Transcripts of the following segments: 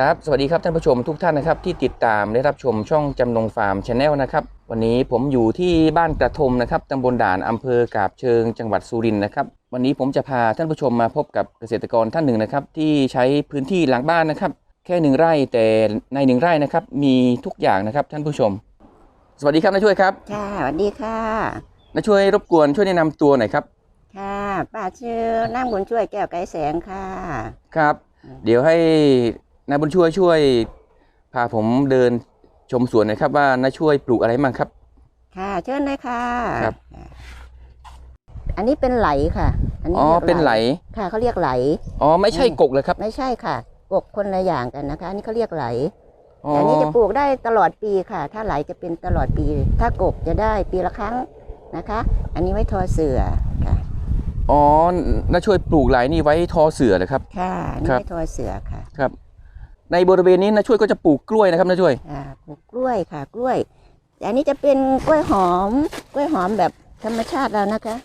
ครับ สวัสดีครับท่านผู้ชมทุกท่านนะครับที่ติดตามได้รับชมช่องจำนงฟาร์มชาแนลนะครับ วันนี้ผมอยู่ที่บ้านกระทมนะครับตำบลด่านอำเภอกาบเชิงจังหวัดสุรินทร์นะครับ วันนี้ผมจะพาท่านผู้ชมมาพบกับเกษตรกรท่านหนึ่งนะครับ ที่ใช้พื้นที่หลังบ้านนะครับ แค่หนึ่งไร่แต่ในหนึ่งไร่นะครับ มีทุกอย่างนะครับท่านผู้ชม สวัสดีครับน้าช่วยครับค่ะสวัสดีค่ะน้าช่วยรบกวนช่วยแนะนำตัวหน่อยครับค่ะป้าชื่อนั่งบุญช่วยแก้วไก่แสงค่ะ ครับ เดี๋ยวให้ นายบุญช่วยช่วยพาผมเดินชมสวนหน่อยครับว่าน้าช่วยปลูกอะไรบ้างครับ ค่ะเชิญเลยค่ะครับ อันนี้เป็นไหลค่ะ อันนี้อ๋อรียกเป็นไหลค่ะเขาเรียกไหล อ๋อไม่ใช่กกเลยครับไม่ใช่ค่ะกกคนละอย่างกันนะคะ อันนี้เขาเรียกไหลอ๋อแต่อันนี้จะปลูกได้ตลอดปีค่ะ ถ้าไหลจะเป็นตลอดปี ถ้ากกจะได้ปีละครั้งนะคะ อันนี้ไว้ทอเสือค่ะอ๋อน้าช่วยปลูกไหลนี่ไว้ทอเสือเหรอครับ ค่ะอันครันี้บไว้ทอเสือค่ะ ครับ ในบริเวณนี้น้าช่วยก็จะปลูกกล้วยนะครับน้าช่วยอ่าปลูกกล้วยค่ะกล้วยแต่อันนี้จะเป็นกล้วยหอม กล้วยหอมแบบธรรมชาติแล้วนะคะ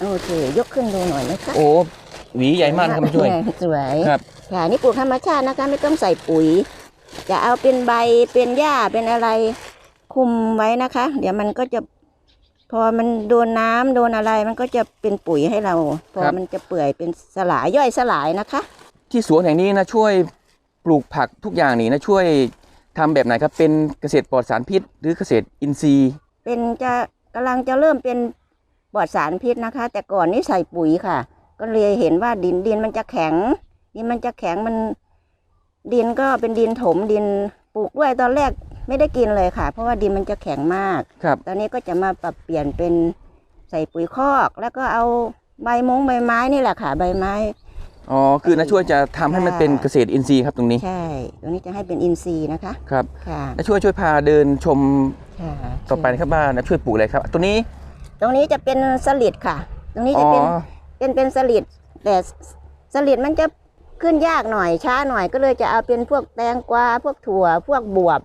โอเค ยกขึ้นดูหน่อยนะคะโอ้หวีใหญ่มากนะครับน้าช่วยสวยครับค่ะนี่ปลูกธรรมชาตินะคะ ไม่ต้องใส่ปุ๋ย จะเอาเป็นใบเป็นหญ้าเป็นอะไรคุมไว้นะคะ เดี๋ยวมันก็จะ พอมันโดนน้ำโดนอะไรมันก็จะเป็นปุ๋ยให้เรา พอมันจะเปื่อยเป็นสลายย่อยสลายนะคะ ที่สวนแห่งนี้นะช่วย ปลูกผักทุกอย่างนี่นะช่วยทำแบบไหนครับ เป็นเกษตรปลอดสารพิษ หรือเกษตรอินทรีย์ เป็นจะกำลังจะเริ่มเป็นปลอดสารพิษนะคะ แต่ก่อนนี่ใส่ปุ๋ยค่ะ ก็เลยเห็นว่าดินดินมันจะแข็งดินมันจะแข็งมัน ดินก็เป็นดินถมดินปลูกด้วยตอนแรกไม่ได้กินเลยค่ะ เพราะว่าดินมันจะแข็งมาก ครับ ตอนนี้ก็จะมาปรับเปลี่ยนเป็นใส่ปุ๋ยคอก แล้วก็เอาใบมงใบไม้นี่แหละค่ะ ใบไม้ อ๋อคือนะช่วยจะทำให้มันค่ะเป็นเกษตรอินทรีย์ครับตรงนี้ ใช่ตรงนี้จะให้เป็นอินทรีย์นะคะ ครับค่ะนะช่วยช่วยพาเดินชมค่ะต่อไปนะครับว่านะช่วยปลูกอะไรครับ ตัวนี้ ตรงนี้จะเป็นสลิดค่ะ ตรงนี้อ๋จะอเป็นเป็นเป็นสลิดแต่สลิดมันจะขึ้นยากหน่อยช้าหน่อยก็เลยจะเอาเป็นพวกแตงกวาพวกถั่วพวกบวบ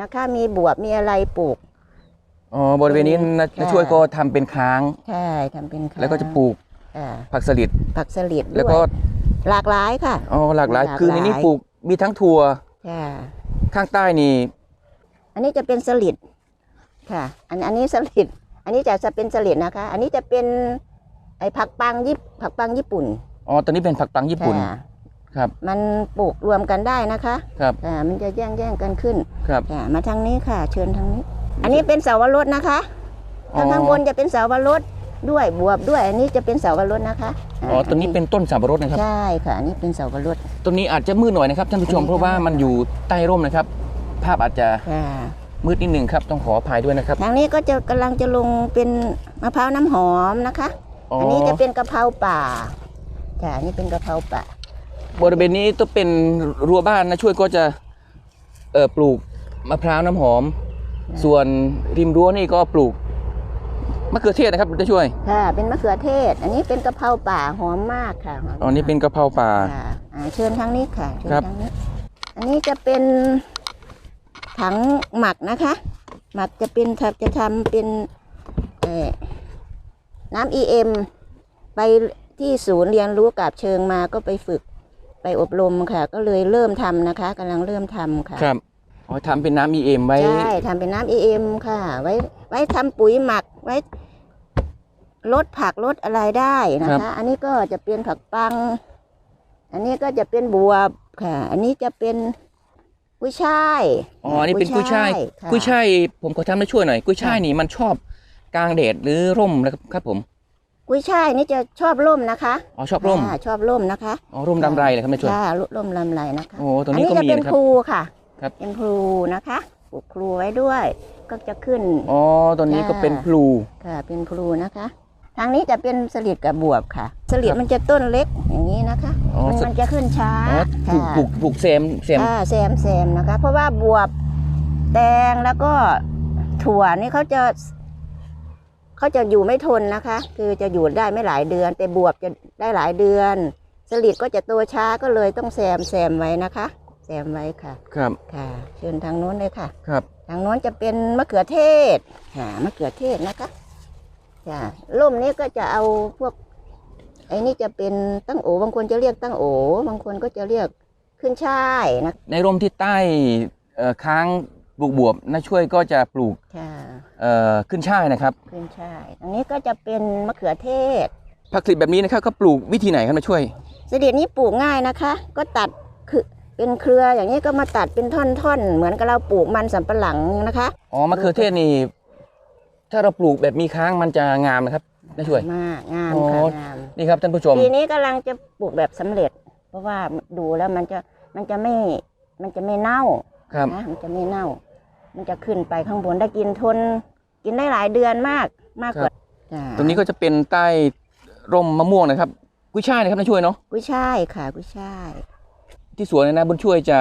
นะคะ มีบวบมีอะไรปลูก อ๋อบริเวณนี้นะค่ะ นะช่วยก็ทำเป็นค้าง ใช่ทำเป็นค้างแล้วก็จะปลูกอ่าผักสลิดผักสลิดแล้วก็ด้วย หลากหลายค่ะอ๋อหลากหลายหลากหลายคือในนี้ปลูกมีทั้งถั่วค่ะข้างใต้นี่ อันนี้จะเป็นสลิดค่ะ อันอันนี้สลิดอันนี้จะจะเป็นสลิดนะคะ อันนี้จะเป็นไอ้ผักปังญี่ผักปังญี่ปุ่นอ๋อตัวนี้เป็นผักปังญี่ปุ่นค่ะครับ มันปลูกรวมกันได้นะคะครับอ่ามันจะแย่งแย่งกันขึ้นครับค่ะมาทางนี้ค่ะ เชิญทางนี้ อันนี้เป็นเสาวรสนะคะอ๋อทางข้างบนจะเป็นเสาวรส ด้วยบวบด้วย อันนี้จะเป็นเสาวรสนะคะอ๋อตัวนี้เป็นต้นสับปะรดนะครับ ใช่ค่ะอันนี้เป็นเสาวรส ตัวนี้อาจจะมืดหน่อยนะครับท่านผู้ชมอันนี้เพราะว่ามันอยู่ใต้ร่มนะครับ ภาพอาจจะค่ะมืดนิดนึงครับต้องขออภัยด้วยนะครับ ทางนี้ก็จะกำลังจะลงเป็นมะพร้าวน้ำหอมนะคะ อ๋ออั อันนี้จะเป็นกะเพราป่าค่ะอันนี้เป็นกะเพราป่า บริเวณนี้ต้องเป็นรั้วบ้านนะช่วยก็จะเออปลูกมะพร้าวน้ำหอม ส่วนริมรั้วนี่ก็ปลูก มะเขือเทศนะครับจะช่วย ค่ะ เป็นมะเขือเทศ อันนี้เป็นกะเพราป่าหอมมากค่ะหมอ๋อนี่เป็นกะเพราป่า ค่ะอ่าเชิญทางนี้ค่ะเชิญครับ ทางนี้ อันนี้จะเป็นถังหมักนะคะ หมักจะเป็นจะทำเป็นเอ่อน้ำ EM ไปที่ศูนย์เรียนรู้กับเชิงมาก็ไปฝึกไปอบรมค่ะ ก็เลยเริ่มทำนะคะกำลังเริ่มทำค่ะ ครับ อ๋อทำเป็นน้ำ EM ไว้ ใช่ทำเป็นน้ำ EM ค่ะ ไว้ ไว้ทำปุ๋ยหมักไว้ลดผักลดอะไรได้นะคะอันนี้ก็จะเป็นผักปัง อันนี้ก็จะเป็นบวบค่ะ อันนี้จะเป็นกุ้ยช่ายอ๋ออันนี่เป็นกุ้ยช่ายค่ะกุ้ยช่ายผมขอทำให้ช่วยหน่อยกุ้ยช่ายนี่มันชอบกลางแดดหรือร่มนะครับครับผมกุ้ยช่ายนี่จะชอบร่มนะคะอ๋อชอบร่มอ่าชอบร่มนะคะอ๋อร่มดำไรเลยครับแม่ช่วยค่ะร่มลำไรนะคะโอ้ตัวอันนี้นี้ก็จะมีเป็นนะครัพบลูค่ะ ครับ เป็นพลูนะคะปลูกพลูไว้ด้วย ก็จะขึ้น อ๋อตัวนี้ก็เป็นพลู ค่ะเป็นพลูนะคะ ทางนี้จะเป็นสลิดกับบวบค่ะ สลิดมันจะต้นเล็กอย่างนี้นะคะ อ๋อ มันสมันจะขึ้นช้าอ๋อปลูกค่ะปลูกปลูกเซมเซม อ่าแซมแซมนะคะ เพราะว่าบวบแตงแล้วก็ถั่วนี่เขาจะเขาจะอยู่ไม่ทนนะคะ คือจะอยู่ได้ไม่หลายเดือน แต่บวบจะได้หลายเดือน สลิดก็จะโตช้าก็เลยต้องแซมแซมไว้นะคะ แซมไว้ค่ะ ครับ ค่ะ เชิญทางโน้นเลยค่ะ ครับ ทางโน้นจะเป็นมะเขือเทศค่ะมะเขือเทศนะคะจ้ะร่มนี้ก็จะเอาพวก ไอ้นี่จะเป็นตั้งโอบางคนจะเรียกตั้งโอบางคนก็จะเรียกคขึ้นช่ายนะในร่มที่ใต้เอ่อค้างปลูกบวบน้าช่วยก็จะปลูกค่ะเอ่อขึ้นช่ายนะครับขึ้นช่ายอันนี้ก็จะเป็นมะเขือเทศ ผักสลิดแบบนี้นะครับก็ปลูกวิธีไหนครับน้าช่วย เสด็จนี้ปลูกง่ายนะคะ ก็ตัดคือ เป็นเครืออย่างนี้ก็มาตัดเป็นท่อนๆ เหมือนกับเราปลูกมันสำปะหลังนะคะ อ๋อมะเขือเทศนี่ ถ้าเราปลูกแบบมีค้างมันจะงามนะครับน้าช่วย มากงามอ๋อค่ะงามนี่ครับท่านผู้ชมปีนี้กำลังจะปลูกแบบสำเร็จ เพราะว่าดูแล้วมันจะมันจะไม่มันจะไม่เน่าครับนะมันจะไม่เน่า มันจะขึ้นไปข้างบนได้กินทน กินได้หลายเดือนมากมากกว่าจ้ะตรงนี้ก็จะเป็นใต้ร่มมะม่วงนะครับ กุ้ยช่ายนะครับน้าช่วยเนาะกุ้ยช่ายค่ะ กุ้ยช่าย ที่สวนเนี่ยนะบุญช่วยจะ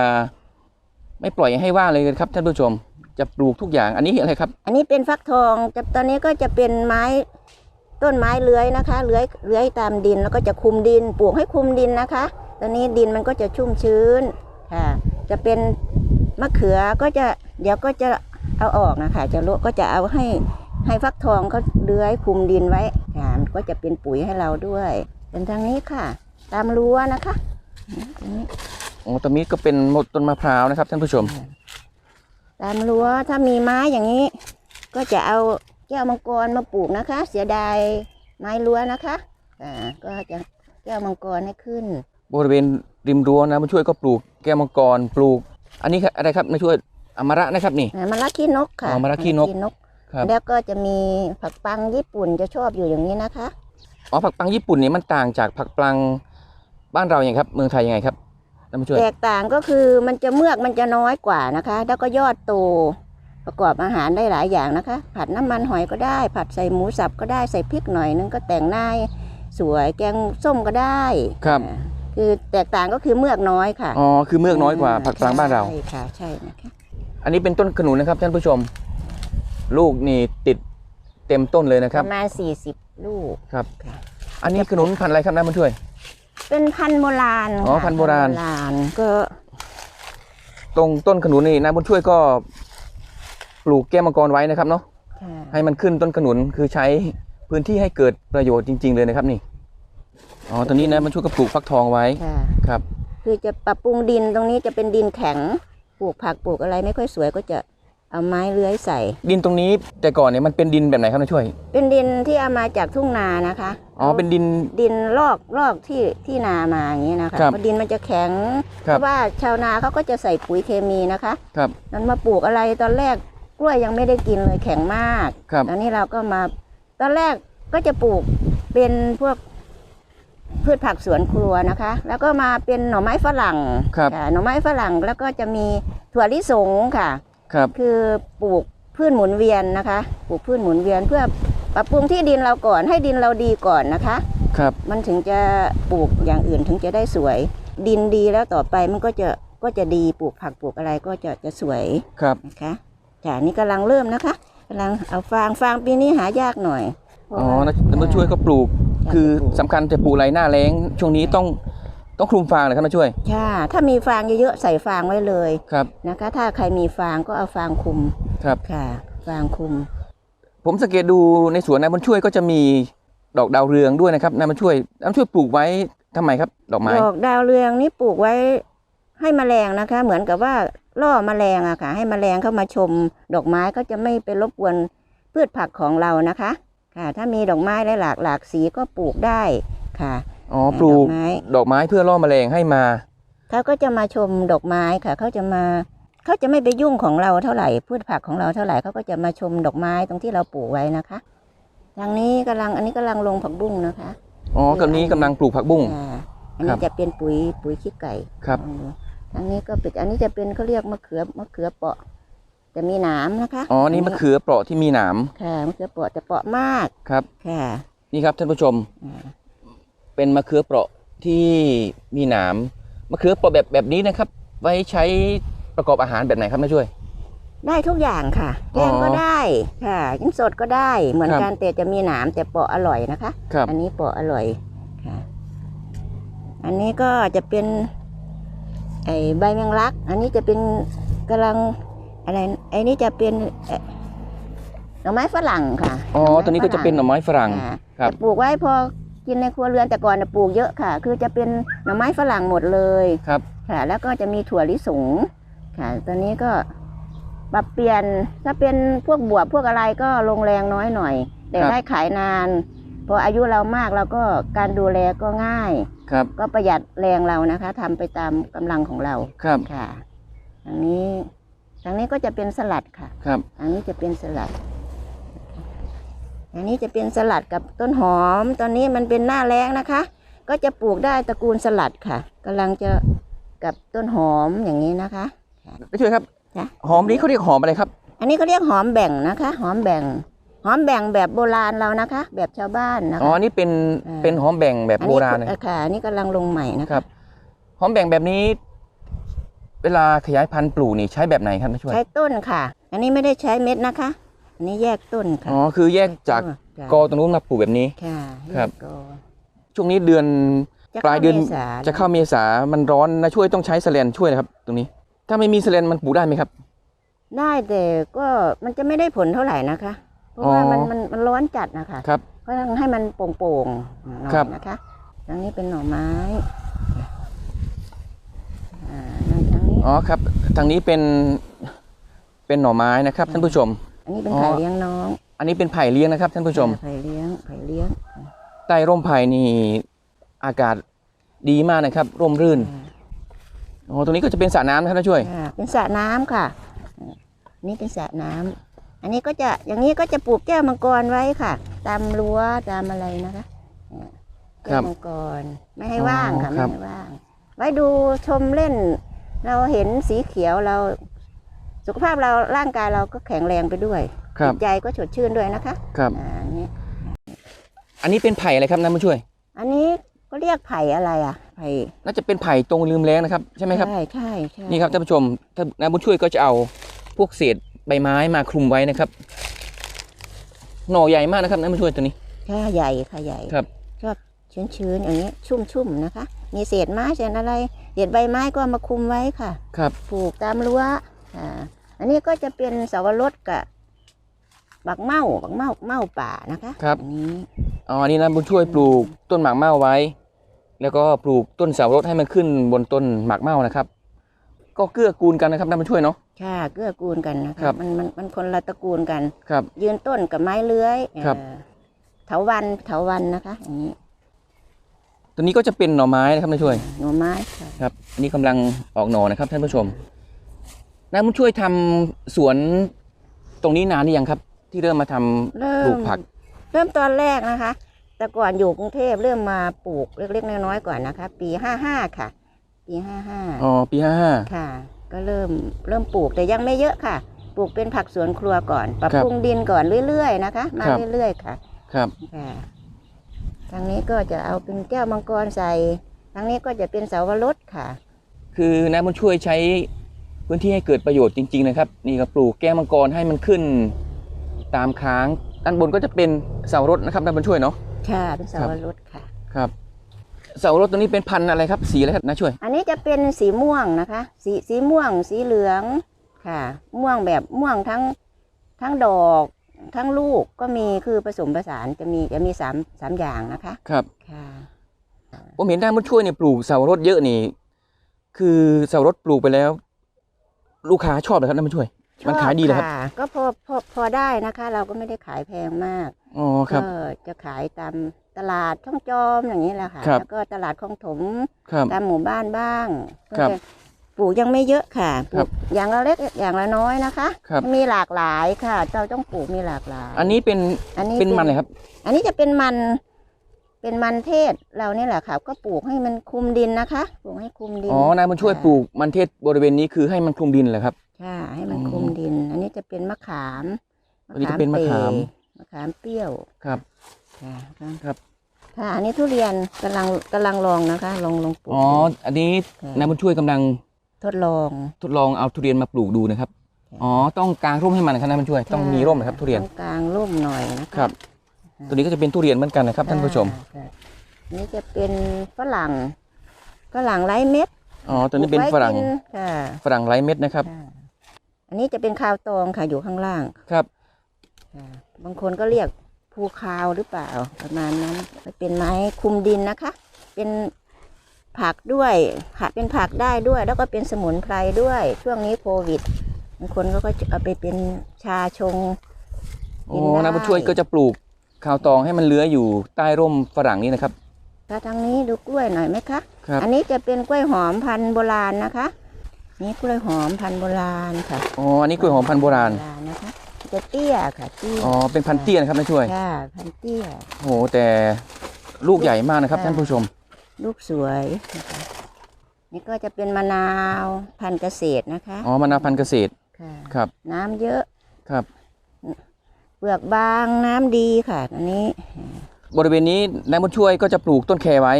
ไม่ปล่อยให้ว่างเลยครับท่านผู้ชมจะปลูกทุกอย่างอันนี้อะไรครับ อันนี้เป็นฟักทองจะตอนนี้ก็จะเป็นไม้ต้นไม้เลื้อยนะคะเลื้อยเลื้อยตามดินแล้วก็จะคุมดินปลูกให้คุมดินนะคะ ตอนนี้ดินมันก็จะชุ่มชื้นค่ะ จะเป็นมะเขือก็จะเดี๋ยวก็จะเอาออกนะคะจะลวก็จะเอาให้ให้ฟักทองเขาเลื้อยคุมดินไว้ค่ะก็จะเป็นปุ๋ยให้เราด้วยเป็นทางนี้ค่ะ ตามรั้วนะคะตรงนี้ อ๋อตรงนี้ก็เป็นต้นมะพร้าวนะครับท่านผู้ชม ตามรั้วถ้ามีไม้อย่างนี้ ก็จะเอาแก้วมังกรมาปลูกนะคะ เสียดายไม้รั้วนะคะอ่าก็จะแก้วมังกรให้ขึ้น บริเวณริมรั้วนะบุญช่วยก็ปลูกแก้วมังกรปลูก อันนี้อะไรครับนาช่วยอมระนะครับนี่อ่ามะระขี้นกค่ะอ๋อมะระขี้นกมะครับแล้วก็จะมีผักปังญี่ปุ่นจะชอบอยู่อย่างนี้นะคะ อ๋อผักปังญี่ปุ่นนี่มันต่างจากผักปังบ้านเราอย่างครับ เมืองไทยยังไงครับ ท่านผู้ช่วย แตกต่างก็คือมันจะเมือกมันจะน้อยกว่านะคะ แล้วก็ยอดโต ประกอบอาหารได้หลายอย่างนะคะ ผัดน้ำมันหอยก็ได้ ผัดใส่หมูสับก็ได้ใส่พริกหน่อยนึงก็แต่งหน้าสวยแกงส้มก็ได้ครับ อ่าคือแตกต่างก็คือเมือกน้อยค่ะอ๋อคือเมือกน้อยกว่าผักปังบ้านเรา ใช่ค่ะใช่นะคะอันนี้เป็นต้นขนุนนะครับท่านผู้ชม ลูกนี่ติดเต็มต้นเลยนะคปรับ ระมาณ40 ลูก ครับค่ะอันนี้ขนุนพันธุ์อะไรครับน้าบุญช่วย เป็นพันธุ์โบราณอ๋อค่ะพันธุ์โบราณ พันธุ์โบราณก็ตรงต้นขนุนนี่น้าบุญช่วยก็ปลูกแก้วมังกรไว้นะครับเนาะค่ะให้มันขึ้นต้นขนุนคือใช้พื้นที่ให้เกิดประโยชน์จริง ๆ เลยนะครับนี่อ๋อตอนนี้นะมันช่วยกับปลูกฟักทองไว้ค่ะ ครับ คือจะปรับปรุงดินตรงนี้จะเป็นดินแข็ง ปลูกผักปลูกอะไรไม่ค่อยสวยก็จะ เอาไม้เลื้อยใส่ ดินตรงนี้แต่ก่อนเนี่ยมันเป็นดินแบบไหนครับนะช่วย เป็นดินที่เอามาจากทุ่งนานะคะอ๋อเป็นดิน ดินลอกลอกที่ที่นามาอย่างนี้นะคะครับเพราะดินมันจะแข็งครัเพบราะว่าชาวนาเขาก็จะใส่ปุ๋ยเคมีนะคะครับ นั้นมาปลูกอะไรตอนแรกกล้วยยังไม่ได้กินเลยแข็งมาก ครับตอนนี้เราก็มาตอนแรกก็จะปลูกเป็นพวกพืชผักสวนครัวนะคะ แล้วก็มาเป็นหน่อไม้ฝรั่งครับ ค่ะหน่อไม้ฝรั่งแล้วก็จะมีถั่วลิสงค่ะ ครับ คือปลูกพืชหมุนเวียนนะคะ ปลูกพืชหมุนเวียนเพื่อปรับปรุงที่ดินเราก่อนให้ดินเราดีก่อนนะคะ ครับ มันถึงจะปลูกอย่างอื่นถึงจะได้สวย ดินดีแล้วต่อไปมันก็จะก็จะดีปลูกผักปลูกอะไรก็จะจะสวยครับนะคะจ้านี่กำลังเริ่มนะคะกำลังเอาฟางฟางปีนี้หายากหน่อยเพราะอ๋อว่าแล้วแล้วมาช่วยก็ปลูกอยากคือจะปลูกสำคัญจะปลูกอะไรหน้าแล้งช่วงนี้ต้อง ต้องคลุมฟางเลยครับมาช่วย ค่ะ ถ้ามีฟางเยอะๆใส่ฟางไว้เลยครับนะคะ ถ้าใครมีฟางก็เอาฟางคลุมครับ ค่ะ ฟางคลุม ผมสังเกตดูในสวนนายบุญช่วยก็จะมีดอกดาวเรืองด้วยนะครับนายบุญช่วยนายบุญช่วยปลูกไว้ทำไมครับ ดอกไม้ดอกดาวเรืองนี่ปลูกไว้ให้แมลงนะคะ เหมือนกับว่าล่อแมลงอะค่ะ ให้แมลงเข้ามาชม ดอกไม้ก็จะไม่ไปรบกวนพืชผักของเรานะคะ ค่ะ ถ้ามีดอกไม้หลากหลากสีก็ปลูกได้ค่ะ อ๋อปลูกดอกไม้ดอกไม้เพื่อล่อแมลงให้มาเขาก็จะมาชมดอกไม้ค่ะเขาจะมาเขาจะไม่ไปยุ่งของเราเท่าไหร่พืชผักของเราเท่าไหร่เขาก็จะมาชมดอกไม้ตรงที่เราปลูกไว้นะคะทางนี้กำลังอันนี้กำลังลงผักบุ้งนะคะอ๋อกับนี้กำลังปลูกผักบุ้งอ่าอันครันี้บจะเป็นปุ๋ยปุ๋ยขี้ไก่ครับลองดูอันนี้ก็เป็นอันนี้จะเป็นเขาเรียกมะเขือมะเขือเปาะจะมีหนามนะคะอ๋อนี่มะเขือเปราะที่มีหนามค่ะมะเขือเปาะจะเปาะมากครับค่ะนี่ครับท่านผู้ชมอ่า เป็นมะเขือเปราะที่มีหนามมะเขือเปราะแบบแบบนี้นะครับ ไว้ใช้ประกอบอาหารแบบไหนครับน้าช่วย ได้ทุกอย่างค่ะแกงก็อ๋อได้ค่ะกินสดก็ได้เหมือนครับกันแต่จะมีหนามแต่เปาะอร่อยนะคะ ครับ อันนี้เปาะอร่อยค่ะ อันนี้ก็จะเป็นไอใบแมงลัก อันนี้จะเป็นกำลังอะไรไอ้นี่จะเป็นเอ่อหน่อไม้ฝรั่งค่ะอ๋อตัวนี้ก็จะเป็นหน่อไม้ฝรั่งค่ะครับจะปลูกไว้พอ กินในครัวเรือนแต่ก่อนน่ะปลูกเยอะค่ะ คือจะเป็นหน่อไม้ฝรั่งหมดเลยครับ ค่ะ แล้วก็จะมีถั่วลิสงค่ะ ตอนนี้ก็ปรับเปลี่ยนถ้าเป็นพวกบวบพวกอะไรก็ลงแรงน้อยหน่อย แต่ครับได้ขายนานพออายุเรามากเราก็การดูแลก็ง่าย ครับ ก็ประหยัดแรงเรานะคะทำไปตามกำลังของเราครับค่ะทางนี้ทางนี้ก็จะเป็นสลัดค่ะ ครับทางนี้จะเป็นสลัด ทางนี้จะเป็นสลัดกับต้นหอม ตอนนี้มันเป็นหน้าแล้งนะคะ ก็จะปลูกได้ตระกูลสลัดค่ะกำลังจะกับต้นหอมอย่างนี้นะคะไม่ช่วยครับจ้ะหอมนี้เขาเรียกหอมอะไรครับ อันนี้ก็เรียกหอมแบ่งนะคะ หอมแบ่ง หอมแบ่งแบบโบราณเรานะคะ แบบชาวบ้านนะอ๋อคะนี่เป็นอ่าเป็นหอมแบ่งแบบโบราณอันนะนี้ค่ะอันนี้กำลังลงใหม่นะคคะรับหอมแบ่งแบบนี้ เวลาขยายพันธุ์ปลูกนี่ใช้แบบไหนครับไม่ช่วยใช้ต้นค่ะ อันนี้ไม่ได้ใช้เม็ดนะคะ อันนี้แยกต้นค่ะอ๋อคือแยกจากจ้ะกอตรงนู้นมาปลูกแบบนี้ ค่ะครับ แยกกอช่วงนี้เดือนจะปลายเดือนมษจะเข้าเมษามันร้อนนะช่วยต้องใช้แสแลนช่วยนะครับ ตรงนี้ ถ้าไม่มีแสแลนมันปลูกได้ไหมครับ ได้แต่ก็มันจะไม่ได้ผลเท่าไหร่นะคะ เพราะว่าอ๋อ มันมันมันร้อนจัดนะคะครับ ก็ต้องให้มันโป่งๆหน่อยครับนะคะทางนี้เป็นหน่อไม้อ่าทางนี้อ๋อครับทางนี้เป็นเป็นหน่อไม้นะครับท่านผู้ชม อันนี้เป็นอ๋อไผ่เลี้ยงน้อง อันนี้เป็นไผ่เลี้ยงนะครับ ท่านผู้ชม ไผ่เลี้ยง ไผ่เลี้ยง ใต้ร่มไผ่นี่อากาศดีมากนะครับ ร่มรื่นอ๋อตรงนี้ก็จะเป็นสระน้ำนะครับท่านช่วยอ่าเป็นสระน้ำค่ะอ่านี่เป็นสระน้ำอันนี้ก็จะ อย่างนี้ก็จะปลูกแก้วมังกรไว้ค่ะ ตามรั้วตามอะไรนะคะอ่าครัแก้วบมังกร ไม่ให้ว่างค่ะอ๋อครัไม่บให้ว่าง ไว้ดูชมเล่น เราเห็นสีเขียวเรา สุขภาพเราร่างกายเราก็แข็งแรงไปด้วยครับ จิตใจก็สดชื่นด้วยนะคะครับ อ่าอันนี้อันนี้เป็นไผ่อะไรครับท่านผู้ช่วย อันนี้ก็เรียกไผ่อะไรอะไผ่น่าจะเป็นไผ่ตรงลืมแล้งนะครับใช่ไหมครับ ใช่ใช่ใช่นี่ครับท่านผู้ชมท่านนายบุญช่วยก็จะเอาพวกเศษใบไม้มาคลุมไว้นะครับ หน่อใหญ่มากนะครับนายบุญช่วยตัวนี้ ใช่ใหญ่ค่ะใหญ่ครับ ชอบชื้นๆอย่างนี้ชุ่มๆนะคะ มีเศษไม้เศษอะไรเศษใบไม้ก็เอามาคลุมไว้ค่ะครับ ปลูกตามรั้ว อ่าอันนี้ก็จะเป็นสาวรสกับบักเมาบักเมาเมาป่านะคะครับ อันนี้อ๋ออันนี้นายบุญช่วยปลูกต้นหมากเม่าไว้ แล้วก็ปลูกต้นเสาวรสให้มันขึ้นบนต้นหมากเม่านะครับ ก็เกื้อกูลกันนะครับนายบุญช่วยเนาะ ค่ะเกื้อกูลกันนะครัคะบมันมันมันคนละตระกูลกัน ครับ ยืนต้นกับไม้เลื้อยครับ เอ่อเถาวันเถาวันนะคะอย่างนี้ตัวนี้ก็จะเป็นหน่อไม้นะครับนายช่วยหน่อไม้ค่ะ ครับอันนี้กำลังออกหน่อนะครับท่านผู้ชม นายบุญช่วยทำสวนตรงนี้นานหรือยังครับ ที่เริ่มมาทำเริ่ปลูมกผัก เริ่มตอนแรกนะคะ แต่ก่อนอยู่กรุงเทพเริ่มมาปลูกเล็กๆน้อยๆก่อนนะคะ ปีห้าห้าค่ะ ปีห้าห้าอ๋อ ปีห้าห้า ค่ะ ก็เริ่มเริ่มปลูกแต่ยังไม่เยอะค่ะ ปลูกเป็นผักสวนครัวก่อน ปรับครับปรุงดินก่อนเรื่อยๆนะคะ มาครับ เรื่อยๆค่ะ ครับ ค่ะทางนี้ก็จะเอาเป็นแก้วมังกรใส่ ทางนี้ก็จะเป็นเสาวรสค่ะ คือนายบุญช่วยใช้ พื้นที่ให้เกิดประโยชน์จริง ๆ นะครับ นี่ก็ปลูกแก้วมังกรให้มันขึ้นตามค้างด้านบนก็จะเป็นเสารถนะครับนายบุญช่วยเนาะค่ะเป็นเสาวรสค่ะครับเสารถตัวนี้เป็นพันธุ์อะไรครับ สีอะไรครับนะช่วย อันนี้จะเป็นสีม่วงนะคะ สีสีม่วง สีเหลืองค่ะ ม่วงแบบม่วงทั้งทั้งดอกทั้งลูกก็มีคือผสมผสานจะมีจะมีสามสามอย่างนะคะครับค่ะผมเห็นนายบุญช่วยเนี่ยปลูกเสารถเยอะนี่ คือเสารถปลูกไปแล้ว ลูกค้าชอบเลยครับนายบุญช่วย มันขายดีเหรอครับชะก็พอพอพอได้นะคะ เราก็ไม่ได้ขายแพงมากอ๋อครับ ก็จะขายตามตลาดช่องจอมอย่างนี้แหละค่ะ ครับ แล้วก็ตลาดคลองถมครับ ตามหมู่บ้านบ้างครับก็จะปลูกยังไม่เยอะค่ะปครัลูบกอย่างละเล็กอย่างละน้อยนะคะครับ มีหลากหลายค่ะ เราต้องปลูกมีหลากหลายอันนี้เป็นอันนี้เป็นมันเลยครับ อันนี้จะเป็นมัน เป็นมันเทศเรานี่แหละค่ะ ก็ปลูกให้มันคลุมดินนะคะปลูกให้คลุมดินอ๋อนายบุญช่วยปลูกมันเทศบริเวณนี้คือให้มันคลุมดินเหรอครับใช่ให้มันอืมคลุมดิน อันนี้จะเป็นมะขามอันนี้จะเป็นมะขามปรย์มะขามเปรี้ยวครับค่ะครับค่ะอันนี้ทุเรียนกำลังกำลังลองนะคะ ลองลองปลูกอ๋ออันนี้ค่ะนายบุญช่วยกำลังทดลองทดลองเอาทุเรียนมาปลูกดูนะครับค่ะอ๋อต้องกางร่มให้มันนะครับนายบุญช่วยต้องมีร่มนะครับทุเรียนต้องกลางร่มหน่อยนะคะครับ ตัวนี้ก็จะเป็นทุเรียนเหมือนกันนะครับท่านผู้ชม ค่ะอันนี่จะเป็นฝรั่งฝรั่งไร้เม็ดอ๋อ ตัวนี้เป็นปลูกฝไว้รั่งกินค่ะฝรั่งไร้เม็ดนะครับ ค่ะ อันนี้จะเป็นคาวตองค่ะอยู่ข้างล่างครับ ค่ะบางคนก็เรียกภูคาวหรือเปล่า ประมาณนั้นเป็นไม้คุมดินนะคะ เป็นผักด้วยค่ะเป็นผักได้ด้วย แล้วก็เป็นสมุนไพรด้วย ช่วงนี้โควิดบางคนก็ก็จะเอาไปเป็นชาชง โอ้กินได้น้าบุญช่วยก็จะปลูก ข้าวตองให้มันเลื้อยอยู่ใต้ร่มฝรั่งนี่นะครับถ้าทางนี้ดูกล้วยหน่อยไหมคะ ครับ อันนี้จะเป็นกล้วยหอมพันธุ์โบราณนะคะ นี่กล้วยหอมพันธุ์โบราณค่ะอ๋ออันนี้กล้วยหอมพันธุ์โบราณ โบราณนะคะ จะเตี้ยค่ะเตี้ยอ๋อ เป็นพันธุ์เตี้ยนะครับน้าช่วย ค่ะพันธุ์เตี้ย โอ้โห แต่ลูกใหญ่มากนะครับค่ะท่านผู้ชม ลูกสวยนะคะนี่ก็จะเป็นมะนาวพันธุ์เกษตรนะคะ อ๋อมะนาวพันธุ์เกษตร ค่ะ ครับ น้ำเยอะ ครับ เปลือกบางน้ำดีค่ะอันนี้ บริเวณนี้นายบุญช่วยก็จะปลูกต้นแคไว้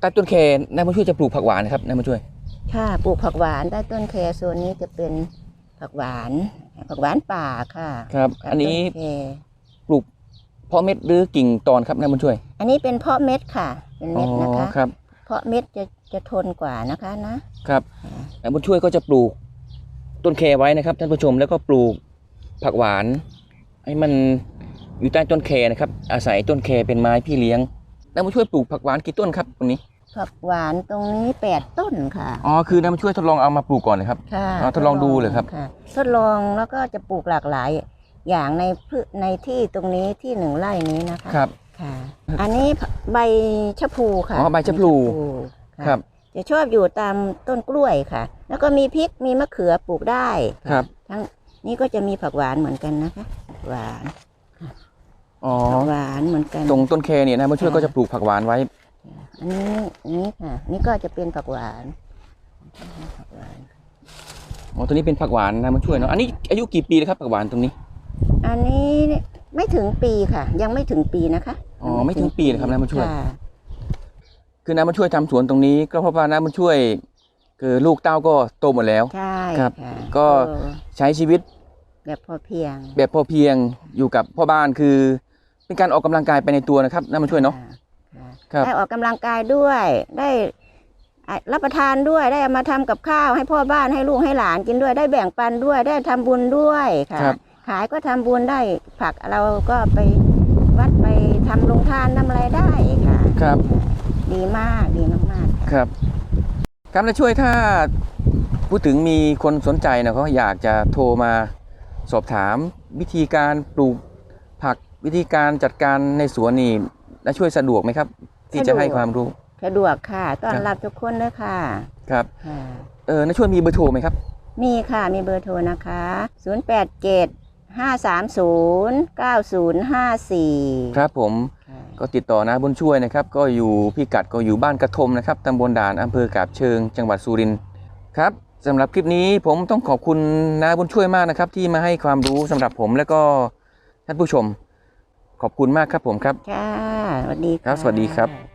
ใต้ต้นแคนายบุญช่วยจะปลูกผักหวานนะครับนายบุญช่วย ค่ะปลูกผักหวานใต้ต้นแคโซนนี้จะเป็นผักหวานผักหวานป่าค่ะครับ อันนี้ต้แคปลูกเพาะเม็ดหรือกิ่งตอนครับนายบุญช่วย อันนี้เป็นเพาะเม็ดค่ะ เป็นเม็ดนะคะครับ เพาะเม็ดจะจะทนกว่านะคะนะครับนายบุญช่วยก็จะปลูกต้นแคไว้นะครับท่านผู้ชมแล้วก็ปลูกผักหวาน ให้มันอยู่ใต้ต้นแคนะครับ อาศัยต้นแคเป็นไม้พี่เลี้ยงนายบุญช่วยปลูกผักหวานกี่ต้นครับตรงนี้ผักหวานตรงนี้แปดต้นค่ะอ๋อคือนายบุญช่วยทดลองเอามาปลูกก่อนเลยครับค่ะอ๋อทดลองดูเหรอครับะทดลองแล้วก็จะปลูกหลากหลาย อย่างในพืชในที่ตรงนี้ที่หนึ่งไร่นี้นะคะครับค่ะ อันนี้ใบชะพูค่ะอ๋อใบชะพลูะครับ จะชอบอยู่ตามต้นกล้วยค่ะ แล้วก็มีพริกมีมะเขือปลูกได้ะครับ ทั้ง นี้ก็จะมีผักหวานเหมือนกันนะคะผักหวานอ๋อผักหวานเหมือนกันตรงต้นแคเนี่ยนายบุญช่วยก็จะปลูกผักหวานไว้ อันนี้อันนี้ค่ะ นี่ก็จะเป็นผักหวานผักหวานอ๋อตัวนี้เป็นผักหวานนายบุญช่วยเนาะอันนี้อายุกี่ปีแล้วครับผักหวานตรงนี้ อันนี้ไม่ถึงปีค่ะ ยังไม่ถึงปีนะคะอ๋อไม่ถึงปีนะครับนายบุญช่วยค่ะคือนายบุญช่วยทำสวนตรงนี้ ก็เพราะว่านายบุญช่วยคือลูกเต้าก็โตหมดแล้ว ใช่ครับะก็เออใช้ชีวิต แบบพอเพียงแบบพอเพียงอยู่กับพ่อบ้านคือ เป็นการออกกำลังกายไปในตัวนะครับนายบุญช่วยเนาะค่ครับได้ออกกำลังกายด้วยได้อะรับประทานด้วยได้เอามาทำกับข้าวให้พ่อบ้านให้ลูกให้หลานกินด้วยได้แบ่งปันด้วยได้ทำบุญด้วยค่ะครับขายก็ทำบุญได้ผักเราก็ไปวัดไปทำโรงทานทำอะไรได้ค่ะครับ ดีมากดีมากๆค่ะครับครับนายช่วยถ้าพูดถึงมีคนสนใจนะเขาอยากจะโทรมา สอบถามวิธีการปลูกผักวิธีการจัดการในสวนนี่นายช่วยสะดวกไหมครับ ที่จะให้ความรู้สะดวกค่ะต้อนรับทุกคนเลยค่ะ ครับค่ะเออนายช่วยมีเบอร์โทรไหมครับ มีค่ะมีเบอร์โทรนะคะ 087 530 9054 ครับผมค่ะก็ติดต่อนะบุญช่วยนะครับ ก็อยู่พิกัดก็อยู่บ้านกระทมนะครับตำบลด่านอำเภอกาบเชิง จังหวัดสุรินทร์ครับ สำหรับคลิปนี้ผมต้องขอบคุณนาบุญช่วยมากนะครับ ที่มาให้ความรู้สำหรับผมและก็ท่านผู้ชม ขอบคุณมากครับผมครับ ค่ะสวัสดีครับ สวัสดีครับะ